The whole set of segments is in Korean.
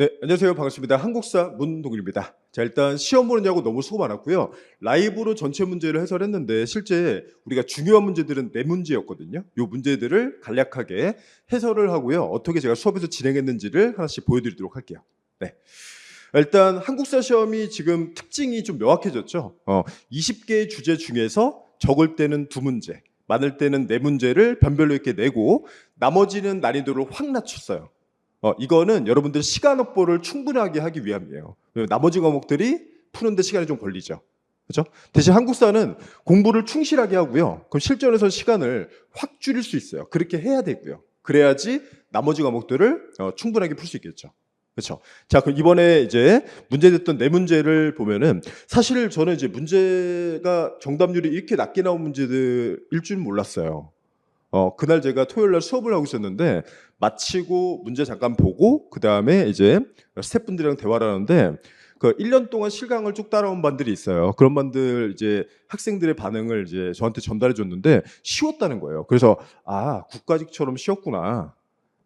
네, 안녕하세요. 반갑습니다. 한국사 문동일입니다. 자, 일단 시험 보느냐고 너무 수고 많았고요. 라이브로 전체 문제를 해설했는데 실제 우리가 중요한 문제들은 네 문제였거든요. 이 문제들을 간략하게 해설을 하고요. 어떻게 제가 수업에서 진행했는지를 하나씩 보여드리도록 할게요. 네. 일단 한국사 시험이 지금 특징이 좀 명확해졌죠. 어, 20개의 주제 중에서 적을 때는 두 문제, 많을 때는 네 문제를 변별로 이렇게 내고 나머지는 난이도를 확 낮췄어요. 어, 이거는 여러분들 시간 확보를 충분하게 하기 위함이에요. 나머지 과목들이 푸는데 시간이 좀 걸리죠. 그렇죠? 대신 한국사는 공부를 충실하게 하고요. 그럼 실전에서 시간을 확 줄일 수 있어요. 그렇게 해야 되고요. 그래야지 나머지 과목들을 어, 충분하게 풀 수 있겠죠. 그렇죠. 자, 그럼 이번에 이제 문제 됐던 네 문제를 보면은 사실 저는 이제 문제가 정답률이 이렇게 낮게 나온 문제들일 줄 몰랐어요. 어, 그날 제가 토요일 날 수업을 하고 있었는데 마치고 문제 잠깐 보고 그다음에 이제 스태프분들이랑 대화를 하는데 그 1년 동안 실강을 쭉 따라온 반들이 있어요. 그런 반들 이제 학생들의 반응을 이제 저한테 전달해 줬는데 쉬웠다는 거예요. 그래서 아, 국가직처럼 쉬웠구나.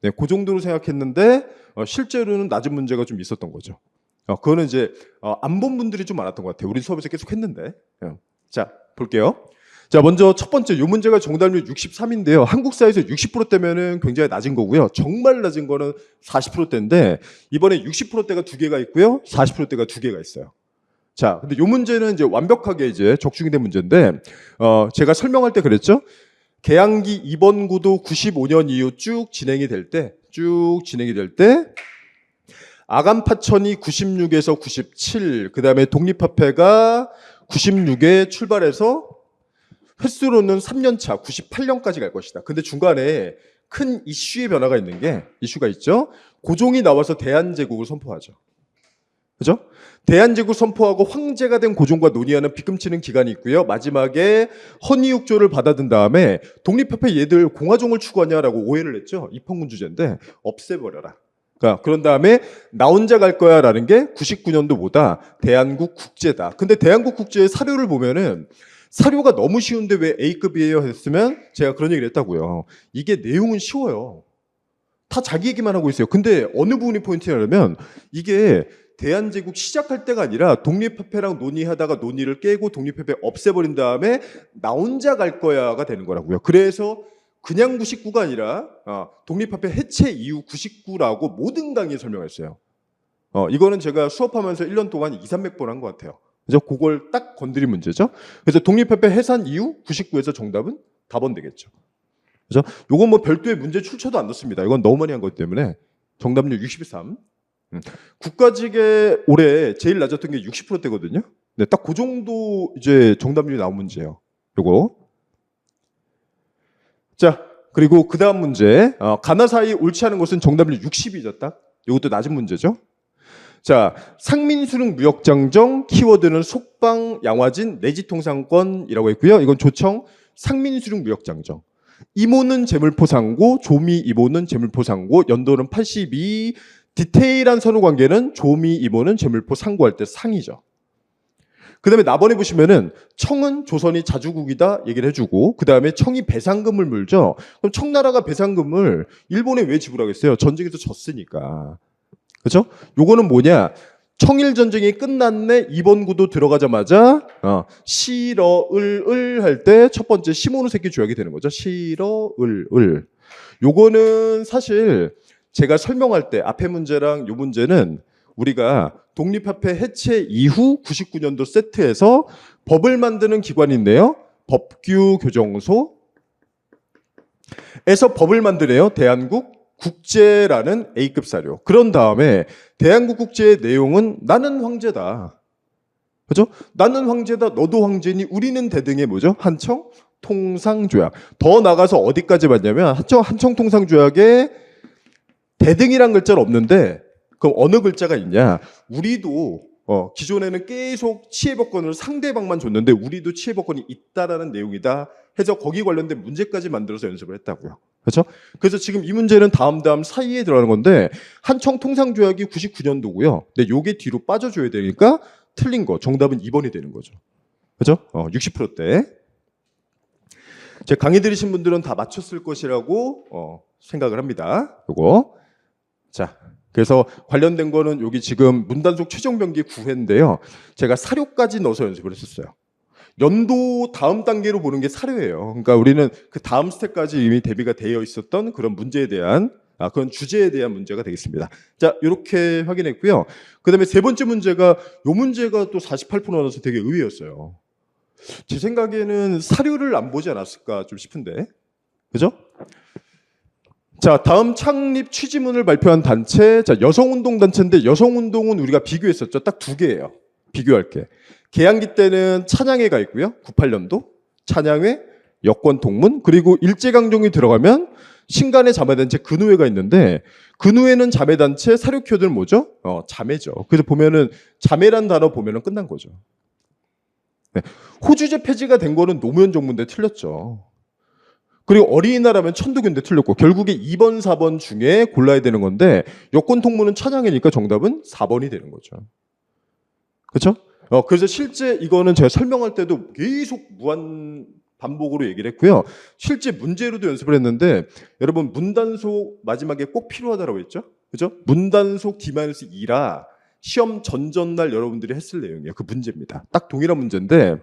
네, 그 정도로 생각했는데 어, 실제로는 낮은 문제가 좀 있었던 거죠. 어, 그거는 이제 어, 안본 분들이 좀 많았던 것 같아요. 우리 수업에서 계속 했는데. 예. 자, 볼게요. 자, 먼저 첫 번째, 요 문제가 정답률 63인데요. 한국사에서 60%대면은 굉장히 낮은 거고요. 정말 낮은 거는 40%대인데, 이번에 60%대가 두 개가 있고요. 40%대가 두 개가 있어요. 자, 근데 요 문제는 이제 완벽하게 이제 적중이 된 문제인데, 어, 제가 설명할 때 그랬죠? 개항기 2번 구도 95년 이후 쭉 진행이 될 때, 쭉 진행이 될 때, 아간파천이 96에서 97, 그 다음에 독립화폐가 96에 출발해서 횟수로는 3년차 98년까지 갈 것이다. 근데 중간에 큰 이슈의 변화가 있는 게 이슈가 있죠. 고종이 나와서 대한제국을 선포하죠. 그죠? 대한제국 선포하고 황제가 된 고종과 논의하는 비금치는 기간이 있고요. 마지막에 헌의육조를 받아든 다음에 독립협회 얘들 공화종을 추구하냐라고 오해를 했죠. 입헌군 주제인데 없애버려라. 그러니까 그런 다음에 나 혼자 갈 거야라는 게 99년도보다 대한국 국제다. 근데 대한국 국제의 사료를 보면은 사료가 너무 쉬운데 왜 A급이에요 했으면 제가 그런 얘기를 했다고요. 이게 내용은 쉬워요. 다 자기 얘기만 하고 있어요. 근데 어느 부분이 포인트냐면 이게 대한제국 시작할 때가 아니라 독립협회랑 논의하다가 논의를 깨고 독립협회 없애버린 다음에 나 혼자 갈 거야가 되는 거라고요. 그래서 그냥 99가 아니라 어, 독립협회 해체 이후 99라고 모든 강의에 설명했어요. 어, 이거는 제가 수업하면서 1년 동안 2, 300번 한 것 같아요. 그래서 그걸 딱 건드린 문제죠. 그래서 독립협회 해산 이후 99에서 정답은 답은 되겠죠. 그죠? 요건 뭐 별도의 문제 출처도 안 넣습니다. 이건 너무 많이 한 거기 때문에 정답률 63. 음. 국가직에 올해 제일 낮았던 게 60%대거든요. 네, 딱 그 정도 이제 정답률이 나온 문제예요. 요거. 자, 그리고 그 다음 문제. 어, 가나 사이 옳지 않은 것은 정답률 60이죠, 딱. 이것도 낮은 문제죠. 자, 상민수능 무역장정 키워드는 속방, 양화진, 내지통상권이라고 했고요. 이건 조청 상민수능 무역장정. 이모는 재물포상고, 조미 이모는 재물포상고, 연도는 82, 디테일한 선후 관계는 조미 이모는 재물포 상고할 때 상이죠. 그 다음에 나번에 보시면은 청은 조선이 자주국이다 얘기를 해주고 그 다음에 청이 배상금을 물죠. 그럼 청나라가 배상금을 일본에 왜 지불하겠어요? 전쟁에서 졌으니까. 그죠? 요거는 뭐냐? 청일 전쟁이 끝났네. 이번 구도 들어가자마자 어, 시러을을 할 때 첫 번째 시모노세키 조약이 되는 거죠. 시러을을. 요거는 사실 제가 설명할 때 앞에 문제랑 요 문제는 우리가 독립협회 해체 이후 99년도 세트에서 법을 만드는 기관인데요. 법규 교정소 에서 법을 만드네요. 대한국 국제라는 A급 사료. 그런 다음에 대한국 국제의 내용은 나는 황제다. 그죠? 나는 황제다. 너도 황제니 우리는 대등의 뭐죠? 한청 통상 조약. 더 나가서 어디까지 봤냐면 한청 한청 통상 조약에 대등이란 글자는 없는데 그럼 어느 글자가 있냐? 우리도 어, 기존에는 계속 치해법권을 상대방만 줬는데 우리도 치해법권이 있다라는 내용이다 해서 거기 관련된 문제까지 만들어서 연습을 했다고요. 그렇죠? 그래서 지금 이 문제는 다음 다음 사이에 들어가는 건데 한청 통상 조약이 99년도고요. 근데 요게 뒤로 빠져줘야 되니까 틀린 거 정답은 2번이 되는 거죠. 그렇죠? 어, 60%대. 제 강의 들으신 분들은 다 맞췄을 것이라고 어, 생각을 합니다. 요거. 자, 그래서 관련된 거는 여기 지금 문단속 최종 병기 9회인데요. 제가 사료까지 넣어서 연습을 했었어요. 연도 다음 단계로 보는 게 사료예요. 그러니까 우리는 그 다음 스텝까지 이미 대비가 되어 있었던 그런 문제에 대한 아, 그런 주제에 대한 문제가 되겠습니다. 자, 이렇게 확인했고요. 그 다음에 세 번째 문제가 요 문제가 또 48% 나와서 되게 의외였어요. 제 생각에는 사료를 안 보지 않았을까 좀 싶은데. 그죠? 자, 다음 창립 취지문을 발표한 단체, 자, 여성운동단체인데 여성운동은 우리가 비교했었죠. 딱 두 개예요. 비교할 게. 개항기 때는 찬양회가 있고요. 98년도. 찬양회, 여권 동문, 그리고 일제강점기 들어가면 신간의 자매단체 근우회가 있는데 근우회는 자매단체 사료키워드는 뭐죠? 어, 자매죠. 그래서 보면은 자매란 단어 보면은 끝난 거죠. 네. 호주제 폐지가 된 거는 노무현 정부인데 틀렸죠. 그리고 어린이날하면 천도교인데 틀렸고 결국에 2번, 4번 중에 골라야 되는 건데 여권 통문은 찬양이니까 정답은 4번이 되는 거죠. 그렇죠? 어, 그래서 실제 이거는 제가 설명할 때도 계속 무한 반복으로 얘기를 했고요. 실제 문제로도 연습을 했는데 여러분 문단속 마지막에 꼭 필요하다라고 했죠? 그죠? 문단속 D-2라 시험 전전날 여러분들이 했을 내용이에요. 그 문제입니다. 딱 동일한 문제인데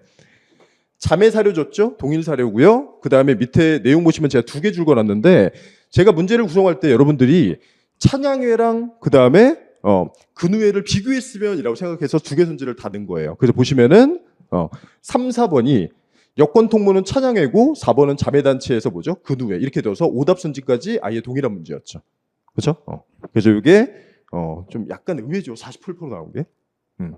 자매 사료 줬죠? 동일 사료고요. 그 다음에 밑에 내용 보시면 제가 두 개 줄거놨는데 제가 문제를 구성할 때 여러분들이 찬양회랑 그 다음에 어, 근우회를 비교했으면이라고 생각해서 두개 선지를 다 넣은 거예요. 그래서 보시면은 어, 3, 4번이 여권 통문은 찬양회고 4번은 자매단체에서 뭐죠? 근우회 이렇게 돼서 오답 선지까지 아예 동일한 문제였죠. 그렇죠? 어. 그래서 이게 어, 좀 약간 의외죠. 48% 나온 게. 음.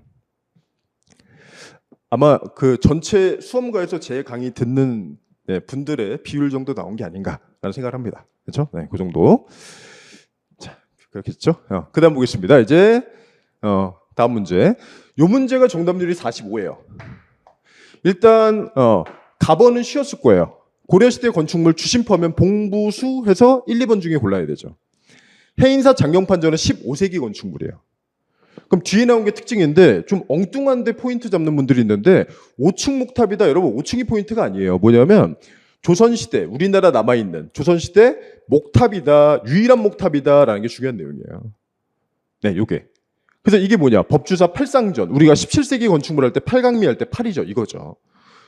아마 그 전체 수험가에서 제 강의 듣는 네, 분들의 비율 정도 나온 게 아닌가라는 생각을 합니다. 그렇죠? 네, 그 정도. 자, 그렇겠죠? 어, 그 다음 보겠습니다. 이제 어, 다음 문제. 요 문제가 정답률이 45예요. 일단 어, 가번은 쉬었을 거예요. 고려시대 건축물 주심포하면 봉부수 해서 1, 2번 중에 골라야 되죠. 해인사 장경판전은 15세기 건축물이에요. 그럼 뒤에 나온 게 특징인데 좀 엉뚱한데 포인트 잡는 분들이 있는데 5층 목탑이다. 여러분 5층이 포인트가 아니에요. 뭐냐면 조선시대 우리나라 남아있는 조선시대 목탑이다. 유일한 목탑이다라는 게 중요한 내용이에요. 네, 요게. 그래서 이게 뭐냐? 법주사 팔상전. 우리가 17세기 건축물 할 때 팔강미 할 때 팔이죠. 이거죠.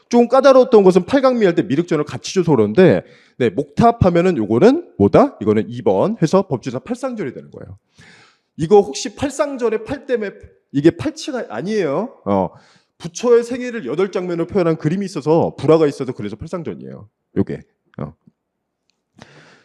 좀 까다로웠던 것은 팔강미 할 때 미륵전을 같이 줘서 그러는데 네, 목탑 하면은 요거는 뭐다? 이거는 2번 해서 법주사 팔상전이 되는 거예요. 이거 혹시 팔상전의 팔 때문에 이게 팔치가 아니에요. 어. 부처의 생애를 여덟 장면으로 표현한 그림이 있어서 불화가 있어서 그래서 팔상전이에요. 요게. 어.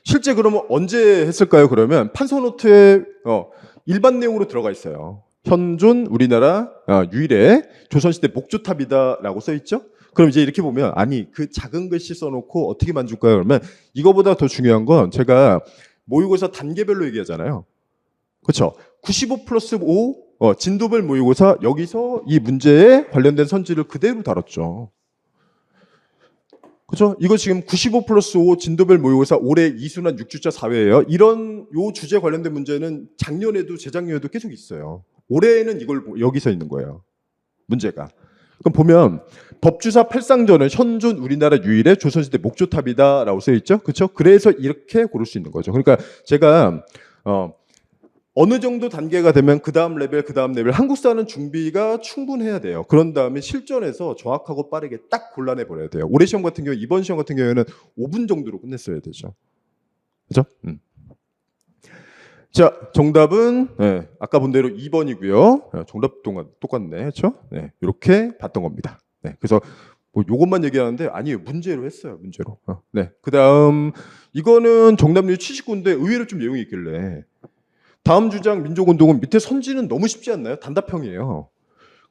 실제 그러면 언제 했을까요? 그러면 판서노트에 어, 일반 내용으로 들어가 있어요. 현존 우리나라 어, 유일의 조선시대 목조탑이다라고 써 있죠. 그럼 이제 이렇게 보면 아니 그 작은 글씨 써놓고 어떻게 만줄까요? 그러면 이거보다 더 중요한 건 제가 모의고사 단계별로 얘기하잖아요. 그렇죠. 95 플러스 5 어, 진도별 모의고사 여기서 이 문제에 관련된 선지를 그대로 다뤘죠. 그죠? 이거 지금 95 플러스 5 진도별 모의고사 올해 이순환 6주차 4회예요. 이런 요 주제 관련된 문제는 작년에도 재작년에도 계속 있어요. 올해는 이걸 보- 여기서 있는 거예요. 문제가. 그럼 보면 법주사 팔상전은 현존 우리나라 유일의 조선시대 목조탑이다라고 써 있죠. 그렇죠? 그래서 이렇게 고를 수 있는 거죠. 그러니까 제가 어, 어느 정도 단계가 되면 그 다음 레벨, 그 다음 레벨 한국사는 준비가 충분해야 돼요. 그런 다음에 실전에서 정확하고 빠르게 딱 골라내 버려야 돼요. 올해 시험 같은 경우, 이번 시험 같은 경우에는 5분 정도로 끝냈어야 되죠. 그죠? 음. 자, 정답은 네, 아까 본 대로 2번이고요. 정답 동안 똑같네, 그렇죠? 네, 이렇게 봤던 겁니다. 네, 그래서 뭐 요것만 얘기하는데 아니에요, 문제로 했어요, 문제로. 어, 네, 그 다음 이거는 정답률 79인데 의외로 좀 내용이 있길래 다음 주장 민족운동은 밑에 선지는 너무 쉽지 않나요? 단답형이에요.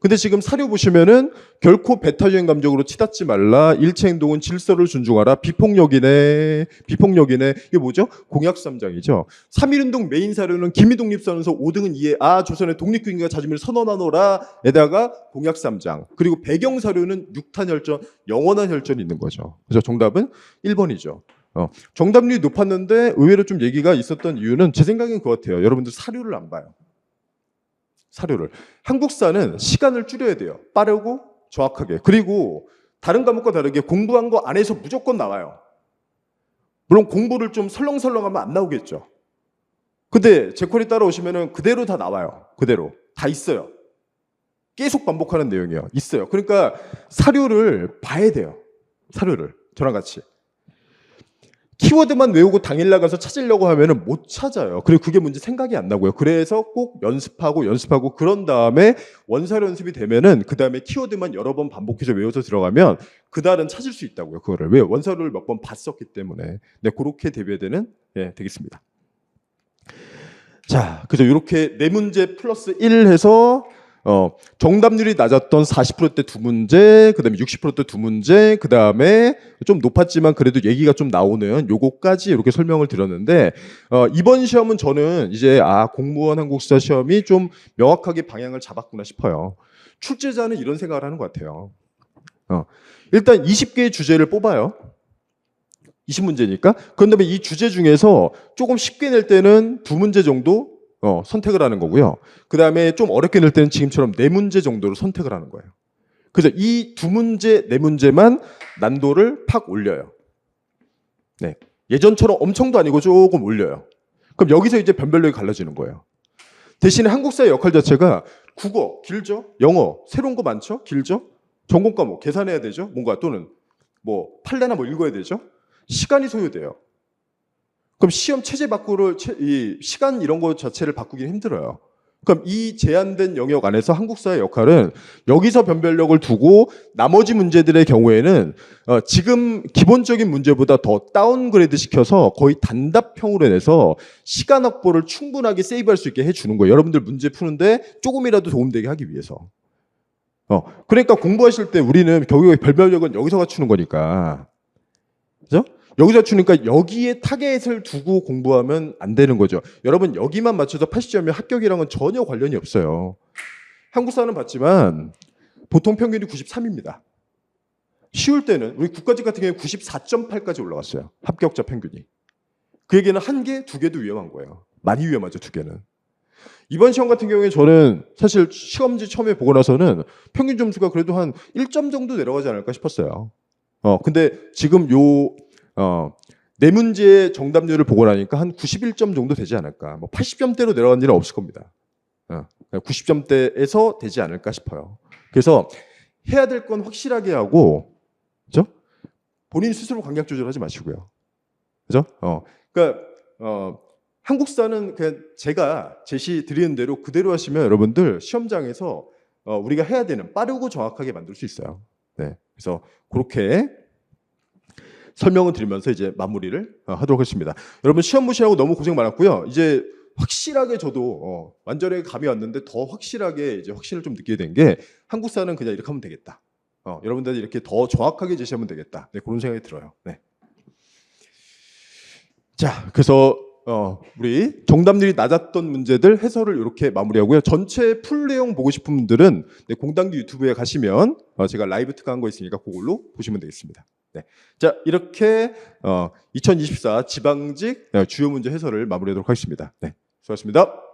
근데 지금 사료 보시면은 결코 배타유행 감정으로 치닫지 말라. 일체 행동은 질서를 존중하라. 비폭력이네. 비폭력이네. 이게 뭐죠? 공약 3장이죠. 3.1운동 메인 사료는 김희독립선언서 5등은 이해. 아, 조선의 독립국인과 자주민을 선언하노라. 에다가 공약 3장. 그리고 배경 사료는 육탄 혈전, 영원한 혈전이 있는 거죠. 그래서 정답은 1번이죠. 어, 정답률이 높았는데 의외로 좀 얘기가 있었던 이유는 제 생각엔 그것 같아요. 여러분들 사료를 안 봐요. 사료를. 한국사는 시간을 줄여야 돼요. 빠르고 정확하게. 그리고 다른 과목과 다르게 공부한 거 안에서 무조건 나와요. 물론 공부를 좀 설렁설렁하면 안 나오겠죠. 근데 제퀄이 따라오시면은 그대로 다 나와요. 그대로 다 있어요. 계속 반복하는 내용이에요. 있어요. 그러니까 사료를 봐야 돼요. 사료를 저랑 같이 키워드만 외우고 당일 나가서 찾으려고 하면은 못 찾아요. 그리고 그게 문제 생각이 안 나고요. 그래서 꼭 연습하고 연습하고 그런 다음에 원사료 연습이 되면은 그 다음에 키워드만 여러 번 반복해서 외워서 들어가면 그달은 찾을 수 있다고요. 그거를 왜 원사료를 몇 번 봤었기 때문에 네 그렇게 대비해야 되는 예 되겠습니다. 자, 그래서 이렇게 네 문제 플러스 1 해서 어, 정답률이 낮았던 40%대 두 문제, 그다음에 60%대 두 문제, 그다음에 좀 높았지만 그래도 얘기가 좀 나오는 요거까지 이렇게 설명을 드렸는데 어, 이번 시험은 저는 이제 아 공무원 한국사 시험이 좀 명확하게 방향을 잡았구나 싶어요. 출제자는 이런 생각을 하는 것 같아요. 어, 일단 20개의 주제를 뽑아요. 20문제니까. 그런 다음에 이 주제 중에서 조금 쉽게 낼 때는 두 문제 정도 어, 선택을 하는 거고요. 그 다음에 좀 어렵게 낼 때는 지금처럼 네 문제 정도로 선택을 하는 거예요. 그래서 이 두 문제, 네 문제만 난도를 팍 올려요. 네. 예전처럼 엄청도 아니고 조금 올려요. 그럼 여기서 이제 변별력이 갈라지는 거예요. 대신에 한국사의 역할 자체가 국어, 길죠? 영어, 새로운 거 많죠? 길죠? 전공 과목, 계산해야 되죠? 뭔가 또는 뭐 판례나 뭐 읽어야 되죠? 시간이 소요돼요. 그럼 시험 체제 바꾸를 채- 이 시간 이런 거 자체를 바꾸기는 힘들어요. 그럼 이 제한된 영역 안에서 한국사의 역할은 여기서 변별력을 두고 나머지 문제들의 경우에는 어, 지금 기본적인 문제보다 더 다운그레이드 시켜서 거의 단답형으로 내서 시간 확보를 충분하게 세이브할 수 있게 해주는 거예요. 여러분들 문제 푸는데 조금이라도 도움되게 하기 위해서. 어, 그러니까 공부하실 때 우리는 결국에 변별력은 여기서 갖추는 거니까. 여기서 주니까 여기에 타겟을 두고 공부하면 안 되는 거죠. 여러분 여기만 맞춰서 80점이면 합격이랑은 전혀 관련이 없어요. 한국사는 봤지만 보통 평균이 93입니다. 쉬울 때는 우리 국가직 같은 경우에 94.8까지 올라갔어요. 합격자 평균이. 그 얘기는 한 개, 두 개도 위험한 거예요. 많이 위험하죠, 두 개는. 이번 시험 같은 경우에 저는 사실 시험지 처음에 보고 나서는 평균 점수가 그래도 한 1점 정도 내려가지 않을까 싶었어요. 어, 근데 지금 요 어, 네 문제의 정답률을 보고 나니까 한 91점 정도 되지 않을까. 뭐 80점대로 내려간 일은 없을 겁니다. 어, 90점대에서 되지 않을까 싶어요. 그래서 해야 될 건 확실하게 하고, 그죠? 본인 스스로 강약 조절하지 마시고요. 그죠? 어, 그러니까 어, 한국사는 그냥 제가 제시 드리는 대로 그대로 하시면 여러분들 시험장에서 어, 우리가 해야 되는 빠르고 정확하게 만들 수 있어요. 네, 그래서 그렇게 설명을 드리면서 이제 마무리를 어, 하도록 하겠습니다. 여러분 시험 무시하고 너무 고생 많았고요. 이제 확실하게 저도 어, 완전히 감이 왔는데 더 확실하게 이제 확신을 좀 느끼게 된 게 한국사는 그냥 이렇게 하면 되겠다. 어, 여러분들 이렇게 더 정확하게 제시하면 되겠다. 네, 그런 생각이 들어요. 네. 자, 그래서 어, 우리 정답률이 낮았던 문제들 해설을 이렇게 마무리하고요. 전체 풀 내용 보고 싶은 분들은 네, 공단기 유튜브에 가시면 어, 제가 라이브 특화한 거 있으니까 그걸로 보시면 되겠습니다. 네. 자, 이렇게 어, 2024 지방직 어, 주요 문제 해설을 마무리하도록 하겠습니다. 네, 수고하셨습니다.